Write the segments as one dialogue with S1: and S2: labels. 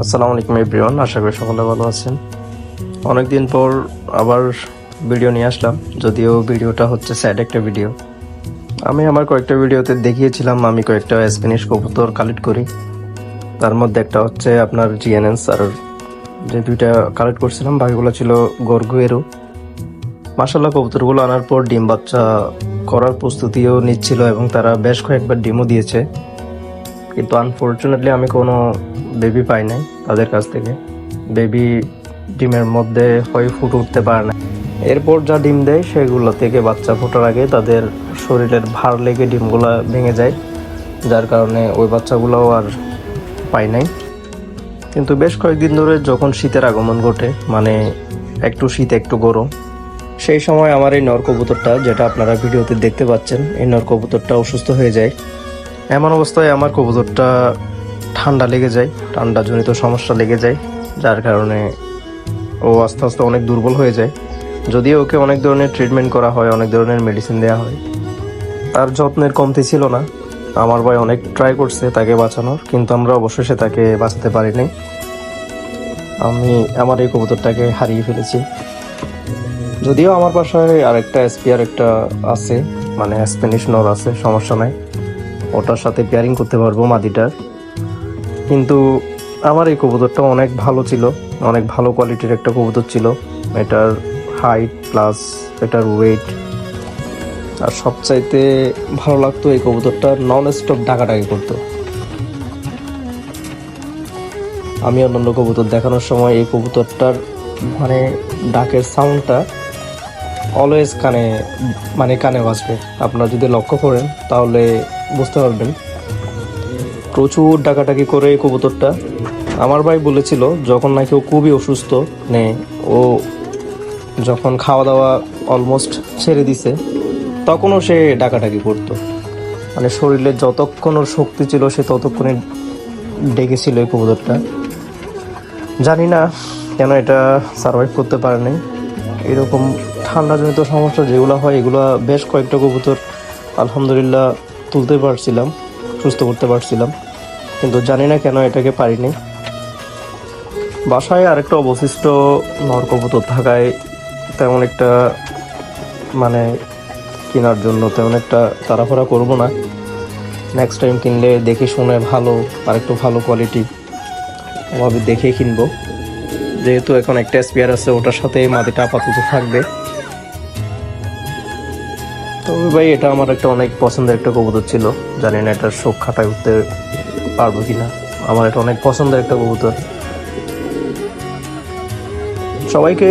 S1: আসসালামু আলাইকুম এভরিওয়ান আশা করি সকলে ভালো আছেন। অনেকদিন পর আবার ভিডিও নিয়ে আসলাম, যদিও ভিডিওটা হচ্ছে স্যাড একটা ভিডিও আমি আমার কয়েকটা ভিডিওতে দেখিয়েছিলাম, আমি কয়েকটা স্প্যানিশ কবুতর কালেক্ট করি। তার মধ্যে একটা হচ্ছে আপনার জিএনএস আর যে দুইটা কালেক্ট করছিলাম, বাকিগুলো ছিল গর্গুয়েরও মাসাল্লাহ কবুতরগুলো আনার পর ডিম বাচ্চা করার প্রস্তুতিও নিচ্ছিল এবং তারা বেশ কয়েকবার ডিমও দিয়েছে। কিন্তু আনফর্চুনেটলি আমি কোনো বেবি পাই নাই তাদের কাছ থেকে। বেবি ডিমের মধ্যে হয় ফুটে উঠতে পারে না। এরপর যা ডিম দেয় সেগুলো থেকে বাচ্চা ফোটার আগে তাদের শরীরের ভার লেগে ডিমগুলো ভেঙে যায়, যার কারণে ওই বাচ্চাগুলোও আর পাই নাই। কিন্তু বেশ কয়েকদিন ধরে যখন শীতের আগমন ঘটে মানে একটু শীত, একটু গরম, সেই সময় আমার এই নর কবুতরটা, যেটা আপনারা ভিডিওতে দেখতে পাচ্ছেন, এই নর কবুতরটা অসুস্থ হয়ে যায়। এমন অবস্থায় আমার কবুতরটা ঠান্ডা লেগে যায় ঠান্ডা জনিত সমস্যা লেগে যায়, যার কারণে ও আস্তে আস্তে অনেক দুর্বল হয়ে যায়। যদিও ওকে অনেক ধরনের ট্রিটমেন্ট করা হয়, অনেক ধরনের মেডিসিন দেওয়া হয়। তার যত্নের কমতি ছিল না। আমার ভাই অনেক ট্রাই করছে তাকে বাঁচানোর, কিন্তু আমরা অবশেষে তাকে বাঁচাতে পারিনি। আমি আমার এই কবুতরটাকে হারিয়ে ফেলেছি। যদিও আমার বাসায় আরেকটা এসপিআর একটা আছে মানে স্প্যানিশ নর আছে, সমস্যা নাই। ওটার সাথে পেয়ারিং করতে পারব মাদিটার। কিন্তু আমার এই কবুতরটা অনেক ভালো ছিল, অনেক ভালো কোয়ালিটির একটা কবুতর ছিল। এটার হাইট প্লাস এটার ওয়েট আর সবচাইতে ভালো লাগতো এই কবুতরটা নন স্টপ ডাকাডাকি করতো। আমি অন্যান্য কবুতর দেখানোর সময় এই কবুতরটার মানে ডাকের সাউন্ডটা অলওয়েজ কানে মানে কানে বাজবে। আপনারা যদি লক্ষ্য করেন, তাহলে বুঝতে পারবেন। প্রচুর ডাকাডাকি করে এই কবুতরটা। আমার ভাই বলেছিল, যখন নাকি ও খুবই অসুস্থ মানে ও যখন খাওয়া দাওয়া অলমোস্ট ছেড়ে দিছে, তখনও সে ডাকাডাকি করতো। মানে শরীরে যতক্ষণ ওর শক্তি ছিল, সে ততক্ষণে ডেকেছিল এই কবুতরটা। জানি না কেন এটা সার্ভাইভ করতে পারে নাই। এরকম ঠান্ডাজনিত সমস্যা যেগুলো হয়, এগুলো বেশ কয়েকটা কবুতর, আলহামদুলিল্লাহ তুলতে পারছিলাম, সুস্থ করতে পারছিলাম, কিন্তু জানি না কেন এটাকে পারিনি। বাসায় আরেকটা অবশিষ্ট নর কবুতর থাকায় তেমন একটা মানে কেনার জন্য তেমন একটা তাড়াফাড়া করব না। নেক্সট টাইম কিনলে দেখে শুনে ভালো, আরেকটু ভালো কোয়ালিটি ওভাবে দেখে কিনবো। যেহেতু এখন একটা স্পেয়ার আছে, ওটার সাথে মাটিটা আপাতত থাকবে। তবে ভাই, এটা আমার একটা অনেক পছন্দের একটা কবুতর ছিল। জানি না এটার শোক খাটায় উঠতে পারব কিনা। আমার এটা অনেক পছন্দের একটা কবুতর। সবাইকে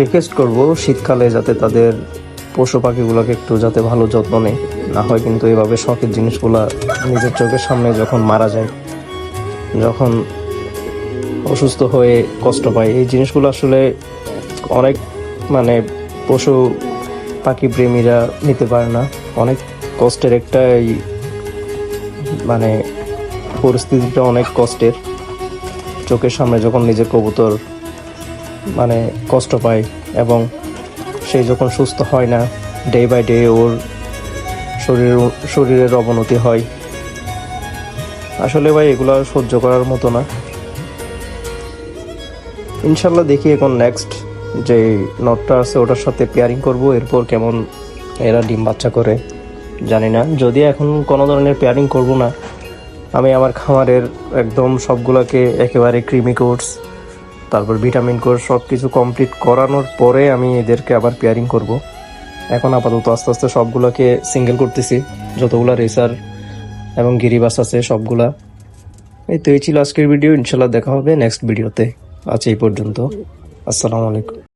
S1: রিকোয়েস্ট করব শীতকালে যাতে তাদের পশু পাখিগুলোকে একটু যাতে ভালো যত্ন নেয়। না হয় কিন্তু এভাবে শখের জিনিসগুলো নিজের চোখের সামনে যখন মারা যায়, যখন অসুস্থ হয়ে কষ্ট পায়। এই জিনিসগুলো আসলে অনেক মানে পশু পাখি প্রেমীরা নিতে পারে না। অনেক কষ্টের একটা এই মানে পরিস্থিতিটা অনেক কষ্টের। চোখের সামনে যখন নিজের কবুতর মানে কষ্ট পায় এবং সে যখন সুস্থ হয় না ডে বাই ডে ওর শরীর শরীরের অবনতি হয়। আসলে ভাই, এগুলো সহ্য করার মতো না। ইনশাল্লাহ দেখি এখন নেক্সট যে নটটা আছে, ওটার সাথে পেয়ারিং করব। এরপর কেমন এরা ডিম বাচ্চা করে, জানি না। যদি এখন কোনো ধরনের পেয়ারিং করব না, আমি আমার খামারের একদম সবগুলোকে একেবারে ক্রিমি কোর্স তারপর ভিটামিন কোর্স সব কিছু কমপ্লিট করানোর পরে আমি এদেরকে আবার পেয়ারিং করব। এখন আপাতত আস্তে আস্তে সবগুলোকে সিঙ্গেল করতেছি। যতগুলা রেসার এবং গিরিবাস আছে, সবগুলা। এই তো, এই ছিল আজকের ভিডিও ইনশাল্লাহ দেখা হবে নেক্সট ভিডিওতে আজ এই পর্যন্ত। আসসালামু আলাইকুম।